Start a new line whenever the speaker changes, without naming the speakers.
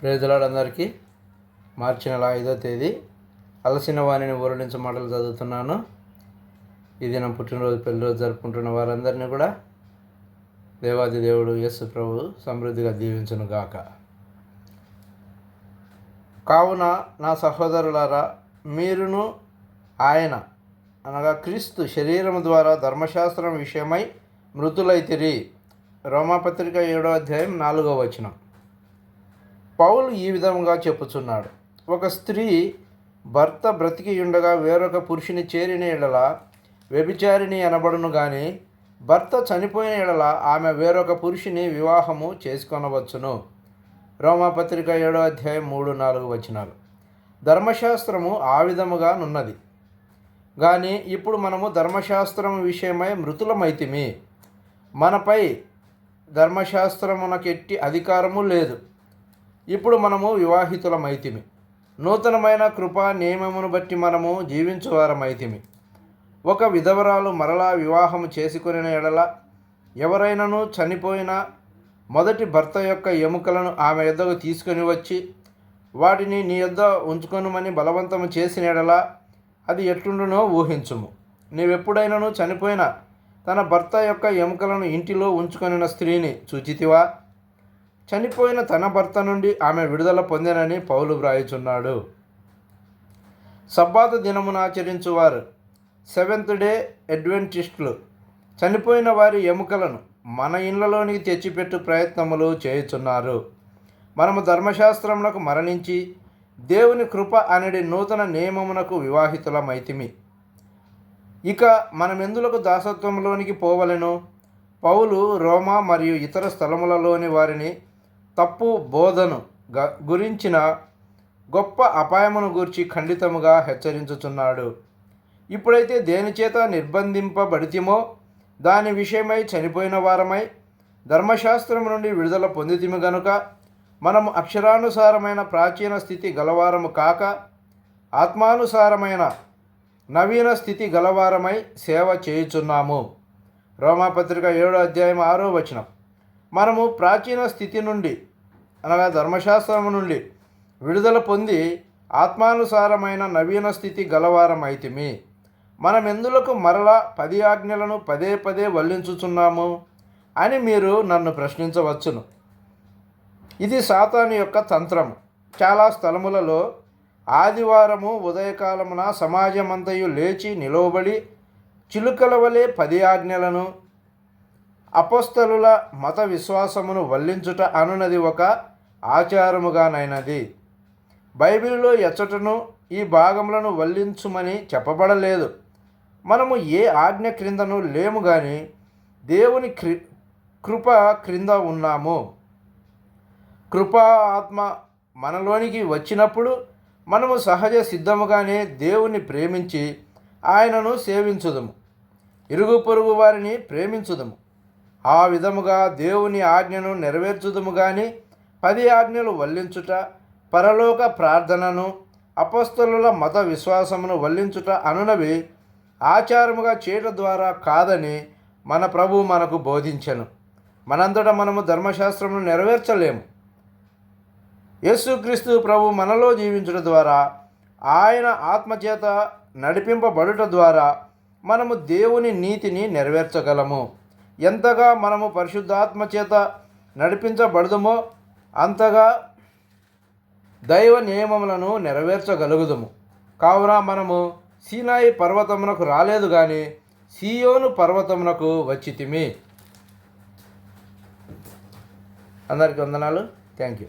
ప్రేజలాడందరికీ మార్చి నెల ఐదో తేదీ అలసిన వాణిని ఊరడించే మాటలు చదువుతున్నాను. ఇది నా పుట్టినరోజు పెళ్ళిరోజు జరుపుకుంటున్న వారందరినీ కూడా దేవాది దేవుడు యేసు ప్రభు సమృద్ధిగా దీవించును గాక. కావున నా సహోదరులారా మీరును ఆయన అనగా క్రీస్తు శరీరం ద్వారా ధర్మశాస్త్రం విషయమై మృతులైతిరి రోమాపత్రిక ఏడో అధ్యాయం నాలుగో వచనం. పౌలు ఈ విధంగా చెప్పుచున్నాడు. ఒక స్త్రీ భర్త బ్రతికి ఉండగా వేరొక పురుషుని చేరిన ఎడల వ్యభిచారిణి అనబడును కానీ భర్త చనిపోయిన ఎడల ఆమె వేరొక పురుషుని వివాహము చేసుకొనవచ్చును. రోమాపత్రిక ఏడో అధ్యాయం మూడు నాలుగు వచనాలు. ధర్మశాస్త్రము ఆ విధముగా నున్నది. కానీ ఇప్పుడు మనము ధర్మశాస్త్రం విషయమై మృతులమైతిమి. మనపై ధర్మశాస్త్రమునకెట్టి అధికారము లేదు. ఇప్పుడు మనము వివాహితులమైతిమి నూతనమైన కృపా నియమమును బట్టి మనము జీవించువారమైతిమి ఒక విధవరాలు మరలా వివాహము చేసుకుని ఎడల ఎవరైనాను చనిపోయిన మొదటి భర్త యొక్క ఎముకలను ఆమె యొద్దకు తీసుకొని వచ్చి వాటిని నీ యొద్ద ఉంచుకొనుమని బలవంతము చేసిన ఎడల అది ఎట్లుండునో ఊహించుము. నీవెప్పుడైనాను చనిపోయిన తన భర్త యొక్క ఎముకలను ఇంటిలో ఉంచుకొనిన స్త్రీని చూచితివా? చనిపోయిన తన భర్త నుండి ఆమె విడుదల పొందినని పౌలు వ్రాయుచున్నాడు. సబ్బాత దినమును ఆచరించువారు సెవెంత్ డే అడ్వెంటిస్టులు. చనిపోయిన వారి ఎముకలను మన ఇళ్ళలోనికి తెచ్చిపెట్టు ప్రయత్నములు చేయుచున్నారు. మనము ధర్మశాస్త్రమునకు మరణించి దేవుని కృప అనేది నూతన నియమమునకు వివాహితులమైతిమి. ఇక మనమెందులకు దాసత్వంలోనికి పోవలెను? పౌలు రోమా మరియు ఇతర స్థలములలోని వారిని తప్పు బోధను గ గురించిన గొప్ప అపాయమును గూర్చి ఖండితముగా హెచ్చరించుచున్నాడు. ఇప్పుడైతే దేనిచేత నిర్బంధింపబడితిమో దాని విషయమై చనిపోయిన వారమై ధర్మశాస్త్రం నుండి విడుదల పొందితిమి గనుక మనము అక్షరానుసారమైన ప్రాచీన స్థితి గలవారము కాక ఆత్మానుసారమైన నవీన స్థితి గలవారమై సేవ చేయుచున్నాము. రోమాపత్రిక ఏడో అధ్యాయం ఆరో వచనం. మనము ప్రాచీన స్థితి నుండి అనగా ధర్మశాస్త్రము నుండి విడుదల పొంది ఆత్మానుసారమైన నవీన స్థితి గలవారమైతిమి. మనం ఎందులకు మరల పది ఆజ్ఞలను పదే పదే వల్లించుచున్నాము అని మీరు నన్ను ప్రశ్నించవచ్చును. ఇది సాతాను యొక్క తంత్రము. చాలా స్థలములలో ఆదివారము ఉదయకాలమున సమాజమంతయు లేచి నిలవబడి చిలుకల వలె పది ఆజ్ఞలను అపస్తలుల మత విశ్వాసమును వల్లించుట అనునది ఒక ఆచారముగానైనది. బైబిల్లో ఎచ్చటను ఈ భాగములను వల్లించుమని చెప్పబడలేదు. మనము ఏ ఆజ్ఞ క్రిందను లేము కానీ దేవుని క్రి కృప క్రింద ఉన్నాము. కృపా ఆత్మ మనలోనికి వచ్చినప్పుడు మనము సహజ సిద్ధముగానే దేవుని ప్రేమించి ఆయనను సేవించుదము. ఇరుగు పొరుగు వారిని ప్రేమించుదము. ఆ విధముగా దేవుని ఆజ్ఞను నెరవేర్చుదము కానీ పది ఆజ్ఞలు వల్లించుట పరలోక ప్రార్థనను అపస్తుల మత విశ్వాసమును వల్లించుట అనునవి ఆచారముగా చేయట ద్వారా కాదని మన ప్రభు మనకు బోధించను. మనంతట మనము ధర్మశాస్త్రమును నెరవేర్చలేము. యేసుక్రీస్తు ప్రభు మనలో జీవించడం ద్వారా ఆయన ఆత్మచేత నడిపింపబడుట ద్వారా మనము దేవుని నీతిని నెరవేర్చగలము. ఎంతగా మనము పరిశుద్ధాత్మ చేత నడిపించబడదుమో అంతగా దైవ నియమములను నెరవేర్చగలుగుదము. కావున మనము సీనాయి పర్వతమునకు రాలేదు కానీ సియోను పర్వతమునకు వచ్చితిమి. అందరికీ వందనాలు. Thank you.